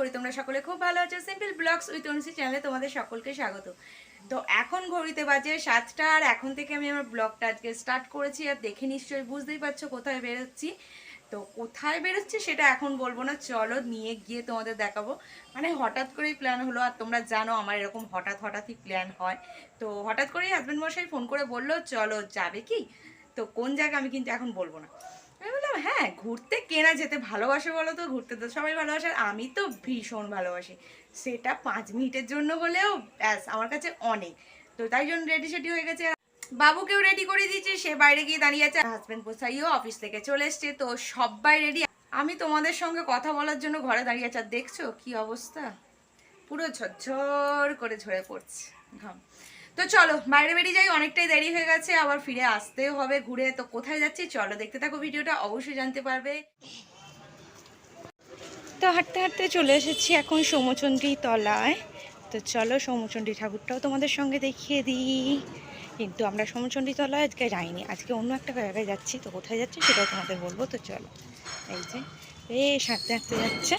করি, তোমরা সকলে খুব ভালো আছো। সিম্পল ব্লগস উইথ অনুসি চ্যানেলে তোমাদের সকলকে স্বাগত। তো এখন ঘড়িতে বাজে সাতটা, আর এখন থেকে আমি আমার ব্লগটা আজকে স্টার্ট করেছি, আর দেখে নিশ্চয়ই বুঝতেই পারছ কোথায় বেরোচ্ছি। তো কোথায় বেরোচ্ছি সেটা এখন বলব না, চলো নিয়ে গিয়ে তোমাদের দেখাবো। মানে হঠাৎ করেই প্ল্যান হলো, আর তোমরা জানো আমার এরকম হঠাৎ হঠাৎই প্ল্যান হয়। তো হঠাৎ করেই হাজব্যান্ড মশাই ফোন করে বলল, চলো যাবে কি? তো কোন জায়গা আমি কিন্তু এখন বলব না। আমি বললাম হ্যাঁ ঘুরতে কেনা যেতে ভালোবাসে বলো তো, ঘুরতে তো সবাই ভালোবাসে, আর আমি তো ভীষণ ভালোবাসি। সেটা পাঁচ মিনিটের জন্য হলেও ব্যাস, আমার কাছে অনেক। তো তাই জন্য রেডি সেডি হয়ে গেছে। বাবুকেও রেডি করে দিয়েছি, সে বাইরে গিয়ে দাঁড়িয়ে আছে। হাজব্যান্ড পোসাইও অফিস থেকে চলে এসছে, তো সবাই রেডি আমি তোমাদের সঙ্গে কথা বলার জন্য ঘরে দাঁড়িয়ে আছে, আর দেখছ কি অবস্থা? পুরো ঝরঝর করে ঝরে পড়ছে। ঘাম। তো চলো বাইরে বেরিয়ে যাই অনেকটাই দেরি হয়ে গেছে আবার ফিরে আসতেও হবে ঘুরে। তো কোথায় যাচ্ছি? চলো দেখতে থাকো ভিডিওটা অবশ্যই জানতে পারবে। তো হাঁটতে হাঁটতে চলে এসেছি এখন সমচন্দ্রী তলায়। তো চলো সমচন্ডী ঠাকুরটাও তোমাদের সঙ্গে দেখিয়ে দিই। কিন্তু আমরা সমচন্ডী তলায় আজকে যাইনি আজকে অন্য একটা জায়গায় যাচ্ছি। তো কোথায় যাচ্ছি সেটাও তোমাদের বলব তো চলো। এই যে বেশ হাঁটতে হাঁটতে যাচ্ছে।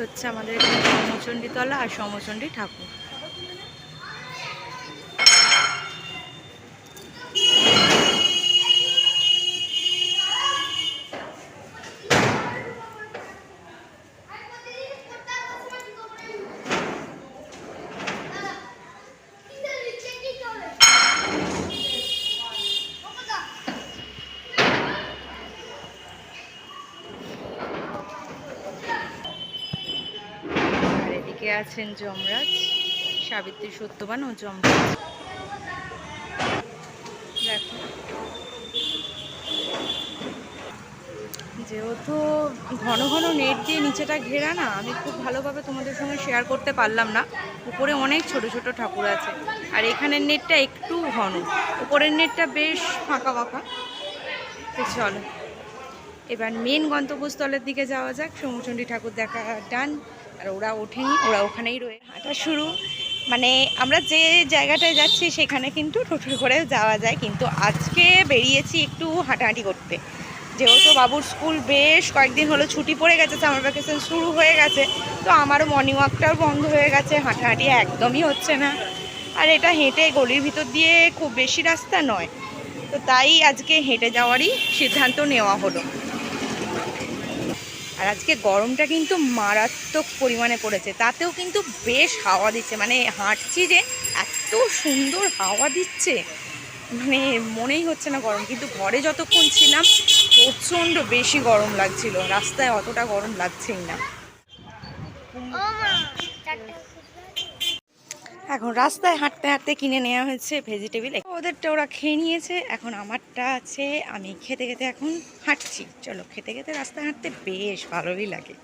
হচ্ছে আমাদের এখানে তলা আর সমচন্ডী ঠাকুর। এদিকে আছেন যমরাজ, সাবিত্রী সত্যবান ও যমরাজ? দেখো। যেহেতু ঘন ঘন নেট দিয়ে নিচেটা ঘেরা না, আমি খুব ভালোভাবে তোমাদের সঙ্গে শেয়ার করতে পারলাম না। উপরে অনেক ছোট ছোট ঠাকুর আছে। আর এখানের নেটটা একটু ঘন। উপরের নেটটা বেশ ফাঁকা ফাঁকা। তো চলো। এবার মেন গন্তব্যস্থলের দিকে যাওয়া যাক। সমুচণ্ডী ঠাকুর দেখা ডান আর ওরা ওঠেনি, ওরা ওখানেই রয়ে হাঁটা শুরু। মানে আমরা যে জায়গাটায় যাচ্ছি সেখানে কিন্তু টোটো করে যাওয়া যায়, কিন্তু আজকে বেরিয়েছি একটু হাঁটাহাঁটি করতে। যেহেতু বাবুর স্কুল বেশ কয়েকদিন হলো ছুটি পড়ে গেছে, সামার ভ্যাকেশন শুরু হয়ে গেছে, তো আমারও মর্নিং ওয়াকটাও বন্ধ হয়ে গেছে, হাঁটাহাঁটি একদমই হচ্ছে না। আর এটা হেঁটে গলির ভিতর দিয়ে খুব বেশি রাস্তা নয়, তো তাই আজকে হেঁটে যাওয়ারই সিদ্ধান্ত নেওয়া হলো। আর আজকে গরমটা কিন্তু মারাত্মক পরিমাণে পড়েছে। তাতেও কিন্তু বেশ হাওয়া দিচ্ছে। মানে হাঁটছি যে এত সুন্দর হাওয়া দিচ্ছে। মানে মনেই হচ্ছে না গরম। কিন্তু ঘরে যতক্ষণ ছিলাম, প্রচণ্ড বেশি গরম লাগছিল। রাস্তায় অতটা গরম লাগছেই না ও মা চারটে এখন রাস্তায় হাঁটতে হাঁটতে কিনে নেওয়া হয়েছে ভেজিটেবিল ওদেরটা ওরা খেয়ে নিয়েছে, এখন আমারটা আছে, আমি খেতে খেতে এখন হাঁটছি। চলো, খেতে খেতে রাস্তায় হাঁটতে বেশ ভালোই লাগে।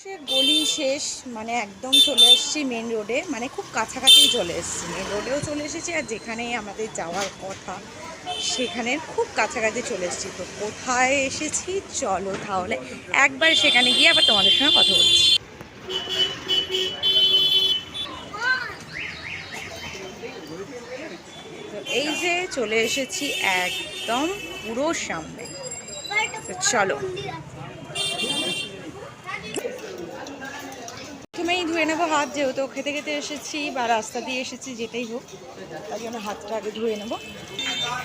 সে গলি শেষ মানে একদম চলে এসেছি মেন রোডে মানে খুব কাছাকাছি চলে এসেছি। মেন রোডেও চলে এসেছি আর যেখানে আমাদের যাওয়ার কথা সেখানের খুব কাছাকাছি চলে এসেছি। তো কোথায় এসেছি? চলো তাহলে একবার সেখানে গিয়ে আবার তোমাদের সঙ্গে কথা বলছি। এই যে চলে এসেছি একদম পুরো সামনে। চলো। প্রথমেই ধুয়ে নেব হাত, যেহেতু খেতে খেতে এসেছি বা রাস্তা দিয়ে এসেছি, যেটাই হোক তার জন্য হাতটা আগে ধুয়ে নেব।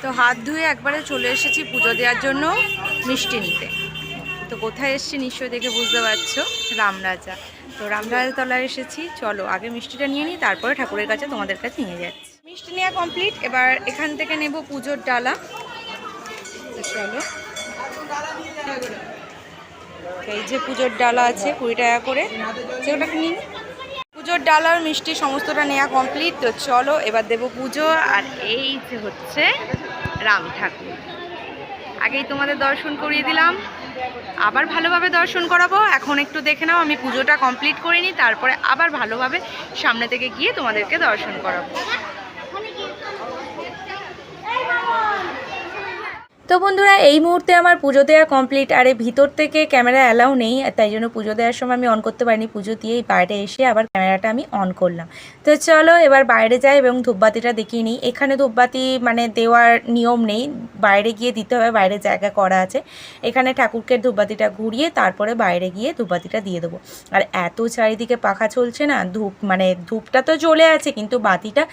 তো হাত ধুয়ে একবারে চলে এসেছি পুজো দেওয়ার জন্য মিষ্টি নিতে। তো কোথায় এসেছি নিশ্চয়ই দেখে বুঝতে পারছ? রামরাজা। তো রামরাজা তলায় এসেছি। চলো, আগে মিষ্টিটা নিয়ে নিই, তারপরে ঠাকুরের কাছে তোমাদের কাছে নিয়ে যাচ্ছি। মিষ্টি নেওয়া কমপ্লিট এবার এখান থেকে নেব পুজোর ডালা। চলো। এই যে পুজোর ডালা আছে, কুড়ি টাকা করে। সেগুলোকে নিন পুজোর ডালার মিষ্টি সমস্তটা নেওয়া কমপ্লিট তো চলো, এবার দেবো পুজো। আর এই যে হচ্ছে রাম ঠাকুর। আগেই তোমাদের দর্শন করিয়ে দিলাম। আবার ভালোভাবে দর্শন করাবো। এখন একটু দেখে নাও, আমি পুজোটা কমপ্লিট করে নিই তারপরে আবার ভালোভাবে সামনে থেকে গিয়ে তোমাদেরকে দর্শন করাবো। তো বন্ধুরা, এই মুহূর্তে আমার পুজো দেওয়া কমপ্লিট আর এই ভিতর থেকে ক্যামেরা অ্যালাউ নেই, তাই জন্য পুজো দেওয়ার সময় আমি অন করতে পারিনি। পুজো দিয়েই বাইরে এসে আবার ক্যামেরাটা আমি অন করলাম। তো চলো, এবার বাইরে যাই এবং ধূপবাতিটা দেখিয়ে নিই। এখানে ধূপবাতি মানে দেওয়ার নিয়ম নেই, বাইরে গিয়ে দিতে হবে, বাইরে জায়গা করা আছে। এখানে ঠাকুরকে ধূপবাতিটা ঘুরিয়ে তারপরে বাইরে গিয়ে ধূপবাতিটা দিয়ে দেবো। আর এত চারিদিকে পাখা চলছে না, ধূপ মানে ধূপটা তো জ্বলে আছে, কিন্তু বাতিটা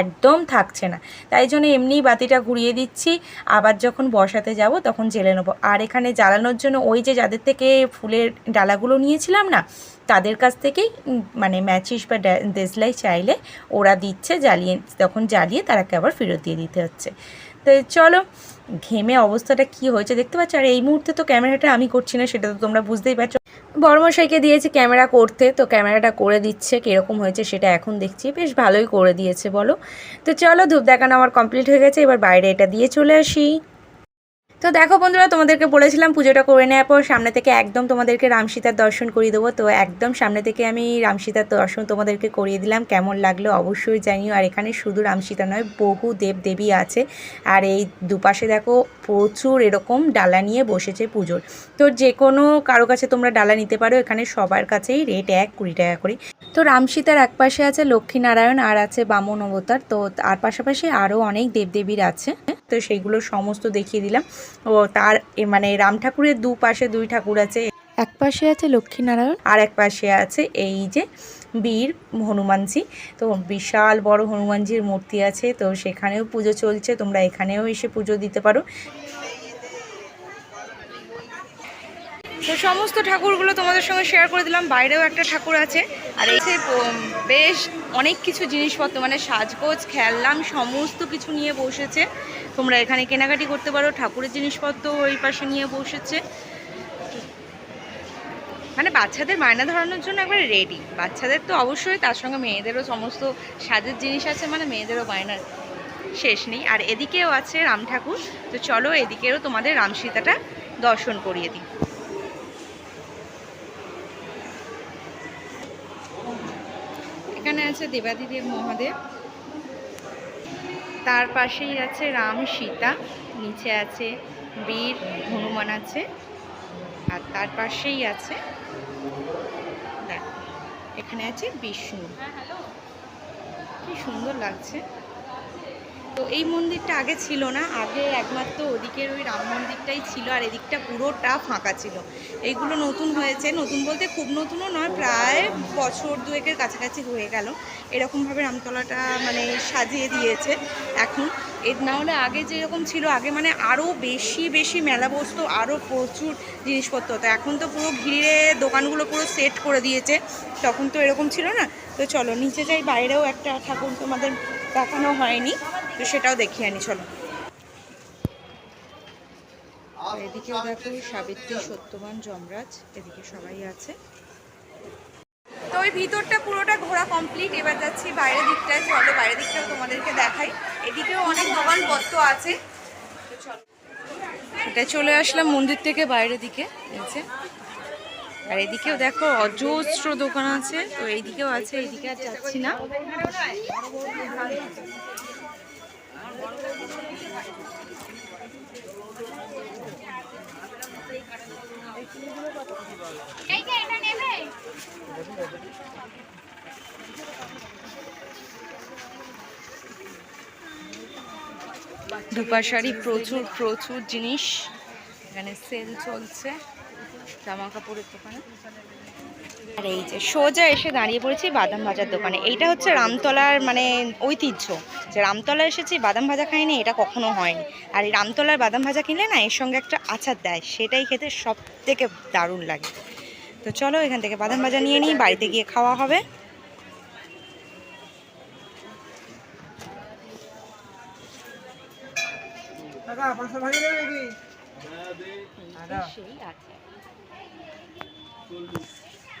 একদম থাকছে না। তাই জন্য এমনি বাতিটা ঘুরিয়ে দিচ্ছি। আবার যখন বসাতে যাব, তখন জেলে নেব। আর এখানে জ্বালানোর জন্য ওই যে যাদের থেকে ফুলের ডালাগুলো নিয়েছিলাম না, তাদের কাছ থেকেই মানে ম্যাচিস বা দেশলাই চাইলে ওরা দিচ্ছে, জ্বালিয়ে, তখন জ্বালিয়ে তারাকে আবার ফেরত দিয়ে দিতে হচ্ছে। তো চলো, ঘেমে অবস্থাটা কি হয়েছে দেখতে পাচ্ছ? আর এই মুহূর্তে তো ক্যামেরাটা আমি করছি না, সেটা তো তোমরা বুঝতেই পারছ। বর্মশাইকে দিয়েছি ক্যামেরা করতে, তো ক্যামেরাটা করে দিচ্ছে, কীরকম হয়েছে সেটা এখন দেখছি। বেশ ভালোই করে দিয়েছে, বলো। তো চলো ধূপ দেখানো আমার কমপ্লিট হয়ে গেছে, এবার বাইরে এটা দিয়ে চলে আসি। তো দেখো বন্ধুরা, তোমাদেরকে বলেছিলাম পুজোটা করে নেওয়ার পর সামনে থেকে একদম তোমাদেরকে রামসীতার দর্শন করিয়ে দেবো। তো একদম সামনে থেকে আমি রামসীতার দর্শন তোমাদেরকে করিয়ে দিলাম। কেমন লাগল অবশ্যই জানিও। আর এখানে শুধু রামসীতা নয়, বহু দেব দেবী আছে। আর এই দুপাশে দেখো প্রচুর এরকম ডালা নিয়ে বসেছে পুজোর। তো যে কোনো কারও কাছে তোমরা ডালা নিতে পারো, এখানে সবার কাছেই রেট এক কুড়ি টাকা করে। তো রামসীতার এক পাশে আছে লক্ষ্মীনারায়ণ আর আছে বামন অবতার। তো আর পাশাপাশি আরও অনেক দেবদেবীর আছে। তো সেইগুলো সমস্ত দেখিয়ে দিলাম। ও তার এ মানে রাম ঠাকুরের দু পাশে দুই ঠাকুর আছে। এক পাশে আছে লক্ষ্মীনারায়ণ। আর এক পাশে আছে এই যে বীর হনুমানজি। তো বিশাল বড় হনুমানজির মূর্তি আছে তো সেখানেও পুজো চলছে তোমরা এখানেও এসে পুজো দিতে পারো। তো সমস্ত ঠাকুরগুলো তোমাদের সঙ্গে শেয়ার করে দিলাম বাইরেও একটা ঠাকুর আছে। আর এই যে বেশ অনেক কিছু জিনিসপত্র মানে সাজগোজ খেললাম সমস্ত কিছু নিয়ে বসেছে। তোমরা এখানে কেনাকাটি করতে পারো। ঠাকুরের জিনিসপত্র ওই পাশে নিয়ে বসেছে। মানে বাচ্চাদের মায়না ধরানোর জন্য একবার রেডি বাচ্চাদের তো অবশ্যই, তার সঙ্গে মেয়েদেরও সমস্ত সাজের জিনিস আছে মানে মেয়েদেরও বায়নার শেষ নেই। আর এদিকেও আছে রাম ঠাকুর। তো চলো এদিকেরও তোমাদের রাম সীতাটা দর্শন করিয়ে দিই। এখানে আছে দেবাদিদেব মহাদেব। তার পাশেই আছে রাম সীতা, নিচে আছে বীর, হনুমান আছে, আর তার পাশেই আছে এখানে আছে বিষ্ণু। কি সুন্দর লাগছে। তো এই মন্দিরটা আগে ছিল না, আগে একমাত্র ওদিকের ওই রাম মন্দিরটাই ছিল আর এদিকটা পুরোটা ফাঁকা ছিল। এইগুলো নতুন হয়েছে, নতুন বলতে খুব নতুনও নয়, প্রায় বছর দুয়েকের কাছাকাছি হয়ে গেল। এরকমভাবে রামতলাটা মানে সাজিয়ে দিয়েছে এখন। এর না হলে আগে যেরকম ছিল, আগে মানে আরও বেশি বেশি মেলা বসতো, আরও প্রচুর জিনিসপত্র হতো। এখন তো পুরো ঘিরে দোকানগুলো পুরো সেট করে দিয়েছে। তখন তো এরকম ছিল না। তো চলো, নিচে যাই, বাইরেও একটা ঠাকুর তোমাদের দেখানো হয়নি। তো সেটাও দেখিয়ে আনি, চলো। এদিকেও দেখো সাবিত্রী, সত্যবান, যমরাজ, এদিকে সবাই আছে। তো ওই ভিতরটা পুরোটা ঘোরা কমপ্লিট এবার যাচ্ছি বাইরের দিকটায়। চলো, বাইরের দিকটাও তোমাদেরকে দেখাই। এদিকেও অনেক দোকানপত্র আছে। এটা চলে আসলাম মন্দির থেকে বাইরের দিকে, এই আর এদিকেও দেখো অজস্র দোকান আছে। তো এইদিকেও আছে, এইদিকে আর যাচ্ছি না। নেবে? দুপাশারি প্রচুর প্রচুর জিনিস। এখানে সেল চলছে। জামা কাপড়ের দোকানে। আর এই যে সোজা এসে দাঁড়িয়ে পড়েছি বাদাম ভাজার দোকানে। এইটা হচ্ছে রামতলার মানে ঐতিহ্য। যে রামতলা এসেছি বাদাম ভাজা খাইনি এটা কখনো হয়নি। আর এই রামতলার বাদাম ভাজা কিনলে না এর সঙ্গে একটা আচার দেয়। সেটাই খেতে সব থেকে দারুণ লাগে। তো চলো এখান থেকে বাদাম ভাজা নিয়ে নিই বাড়িতে গিয়ে খাওয়া হবে। সেই আছে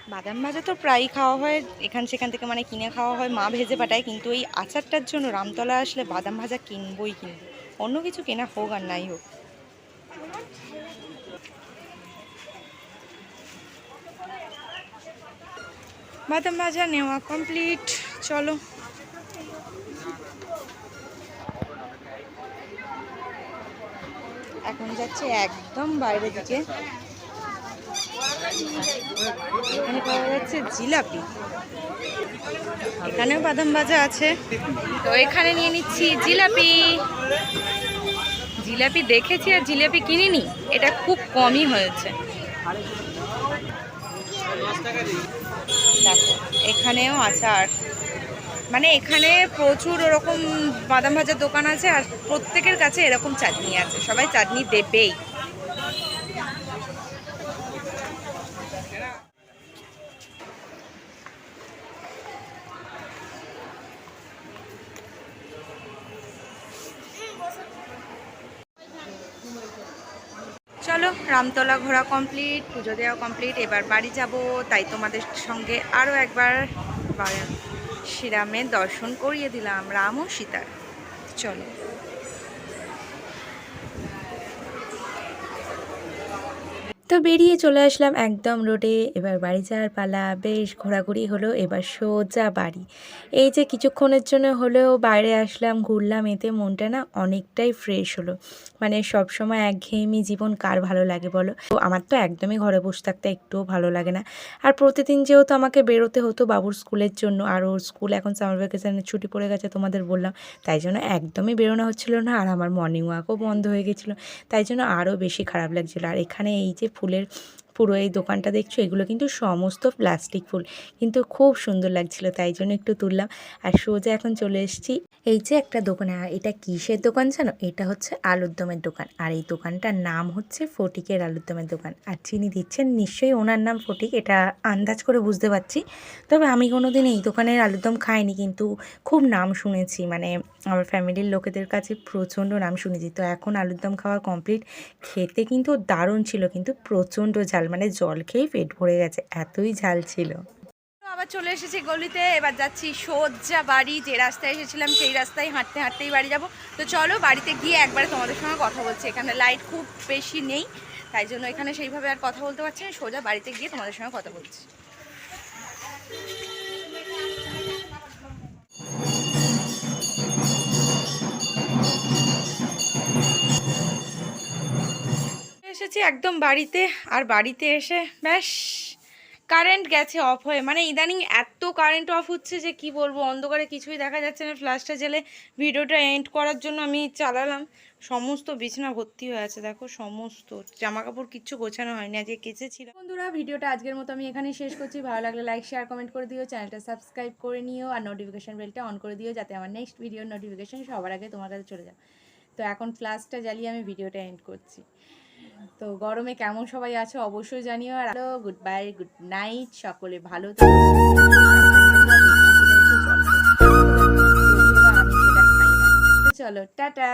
বাদাম ভাজা তো প্রায়ই খাওয়া হয়। এখান সেখান থেকে মানে কিনে খাওয়া হয়। মা ভেজে পাঠায়। কিন্তু এই আচারটার জন্য রামতলা আসলে বাদাম ভাজা কিনবই কিনবো। অন্য কিছু কেনা হোক আর নাই হোক। বাদাম ভাজা নেওয়া কমপ্লিট। চলো। এখন যাচ্ছে একদম বাইরের দিকে। এখানে পাওয়া যাচ্ছে জিলাপি। এখানেও বাদাম ভাজা আছে। তো এখানে নিয়ে নিচ্ছি জিলাপি। জিলাপি দেখেছি আর জিলাপি কিনিনি। এটা খুব কমই হয়েছে। দেখো, এখানেও আচার মানে এখানে প্রচুর ওরকম বাদাম ভাজার দোকান আছে আর প্রত্যেকের কাছে এরকম চাটনি আছে। সবাই চাটনি দেবেই চলো রামতলা ঘোরা কমপ্লিট পুজো দেওয়া কমপ্লিট এবার বাড়ি যাব, তাই তোমাদের সঙ্গে আরও একবার শ্রীরামের দর্শন করিয়ে দিলাম, রাম ও সীতার। চলো। তো বেরিয়ে চলে আসলাম একদম রোডে এবার বাড়ি যাওয়ার পালা, বেশ ঘোরাঘুরি হলো, এবার সোজা বাড়ি। এই যে কিছুক্ষণের জন্য হলেও বাইরে আসলাম, ঘুরলাম, এতে মনটা না অনেকটাই ফ্রেশ হলো। মানে সবসময় একঘেয়েমি জীবন কার ভালো লাগে বলো? তো আমার তো একদমই ঘরে বসে থাকতে একটুও ভালো লাগে না। আর প্রতিদিন যেহেতু আমাকে বেরোতে হতো বাবুর স্কুলের জন্য, আর ওর স্কুল এখন সামার ভ্যাকেশনের ছুটি পড়ে গেছে তোমাদের বললাম, তাই জন্য একদমই বেরোনো হচ্ছিল না, আর আমার মর্নিং ওয়াকও বন্ধ হয়ে গেছিল। তাই জন্য আরও বেশি খারাপ লাগছিল। আর এখানে এই যে ফুলের পুরো এই দোকানটা দেখছ, এগুলো কিন্তু সমস্ত প্লাস্টিক ফুল। কিন্তু খুব সুন্দর লাগছিল, তাই জন্য একটু তুললাম। আর সোজা এখন চলে এসেছি। এই যে একটা দোকানে, আর এটা কিসের দোকান জানো? এটা হচ্ছে আলুর দমের দোকান। আর এই দোকানটার নাম হচ্ছে ফটিকের আলুর দমের দোকান। আর যিনি দিচ্ছেন, নিশ্চয়ই ওনার নাম ফটিক, এটা আন্দাজ করে বুঝতে পারছি। তবে আমি কোনো দিন এই দোকানের আলুর দম খাইনি, কিন্তু খুব নাম শুনেছি। মানে আমার ফ্যামিলির লোকেদের কাছে প্রচণ্ড নাম শুনেছি। তো এখন আলুর দম খাওয়া কমপ্লিট, খেতে কিন্তু দারুণ ছিল, কিন্তু প্রচণ্ড ঝাল মানে জল খেয়ে পেট ভরে গেছে, এতই ঝাল ছিল। আবার চলে এসেছি গলিতে, এবার যাচ্ছি সোজা বাড়ি, যে রাস্তায় এসেছিলাম সেই রাস্তায় হাঁটতে হাঁটতেই বাড়ি যাব। তো চলো বাড়িতে গিয়ে একবারে তোমাদের সঙ্গে কথা বলছি, এখানে লাইট খুব বেশি নেই, তাই জন্য এখানে সেইভাবে আর কথা বলতে পারছি না, সোজা বাড়িতে গিয়ে তোমাদের সঙ্গে কথা বলছি। এসেছি একদম বাড়িতে, আর বাড়িতে এসে ব্যাস কারেন্ট গেছে অফ হয়ে। মানে ইদানিং এত কারেন্ট অফ হচ্ছে যে কি বলব, অন্ধকারে কিছুই দেখা যাচ্ছে না। ফ্ল্যাশটা জেলে ভিডিওটা এন্ড করার জন্য আমি চালালাম। সমস্ত বিছানা ভর্তি হয়ে আছে, দেখো সমস্ত। জামা কাপড় কিচ্ছু গোছানো হয়নি, আজকে কেচেছিলাম। বন্ধুরা ভিডিওটা আজকের মতো আমি এখানেই শেষ করছি। ভালো লাগলে লাইক শেয়ার কমেন্ট করে দিও। চ্যানেলটা সাবস্ক্রাইব করে নিও, আর নোটিফিকেশান বেলটা অন করে দিও, যাতে আমার নেক্সট ভিডিওর নোটিফিকেশন সবার আগে তোমার কাছে চলে যায়। তো এখন ফ্ল্যাশটা জ্বালিয়ে আমি ভিডিওটা এন্ড করছি। তো গরমে কেমন সবাই আছে অবশ্যই জানিও। আর hello good bye good night সকলে ভালো চলো, টাটা।